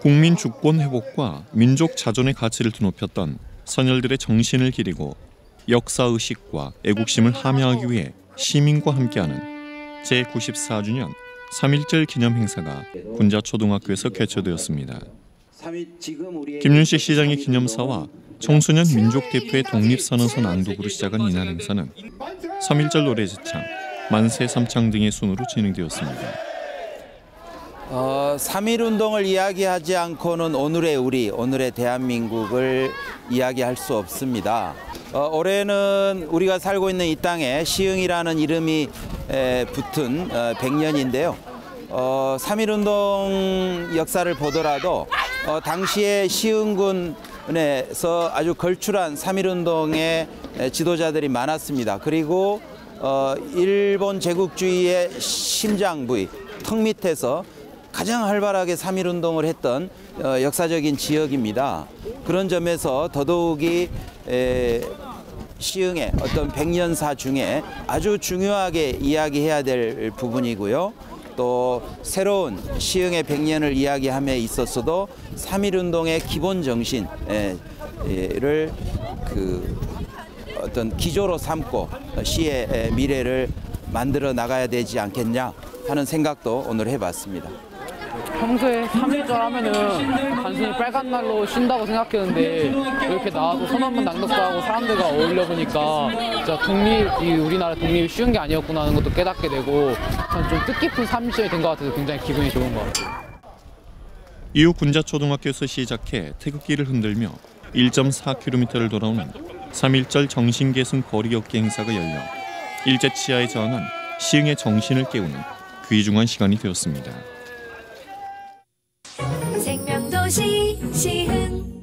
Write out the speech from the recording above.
국민 주권 회복과 민족 자존의 가치를 드높였던 선열들의 정신을 기리고 역사 의식과 애국심을 함양하기 위해 시민과 함께하는 제94주년 3.1절 기념 행사가 군자 초등학교에서 개최되었습니다. 김윤식 시장의 기념사와 청소년 민족 대표의 독립선언서 낭독으로 시작한 이날 행사는 3.1절 노래 제창, 만세 삼창 등의 순으로 진행되었습니다. 어, 3.1운동을 이야기하지 않고는 오늘의 우리, 오늘의 대한민국을 이야기할 수 없습니다. 어, 올해는 우리가 살고 있는 이 땅에 시흥이라는 이름이 에, 붙은 어, 100년인데요. 어, 3.1운동 역사를 보더라도 어, 당시에 시흥군에서 아주 걸출한 3.1운동의 지도자들이 많았습니다. 그리고 어, 일본 제국주의의 심장 부위, 턱 밑에서 가장 활발하게 3.1운동을 했던 어, 역사적인 지역입니다. 그런 점에서 더더욱이 에, 시흥의 어떤 백년사 중에 아주 중요하게 이야기해야 될 부분이고요. 또 새로운 시흥의 백년을 이야기함에 있어서도 3.1운동의 기본 정신을 그 어떤 기조로 삼고 시의 미래를 만들어 나가야 되지 않겠냐 하는 생각도 오늘 해봤습니다. 평소에 3.1절 하면은 단순히 빨간 날로 쉰다고 생각했는데 이렇게 나와서 선언문 낭독도 하고 사람들과 어울려 보니까 진짜 독립이 우리나라 독립이 쉬운 게 아니었구나 하는 것도 깨닫게 되고 좀 뜻깊은 3.1절이 된 것 같아서 굉장히 기분이 좋은 것 같아요. 이후 군자초등학교에서 시작해 태극기를 흔들며 1.4km를 돌아오는 3.1절 정신계승 거리 걷기 행사가 열려 일제 치하에 저항한 시흥의 정신을 깨우는 귀중한 시간이 되었습니다. 생명도시 시흥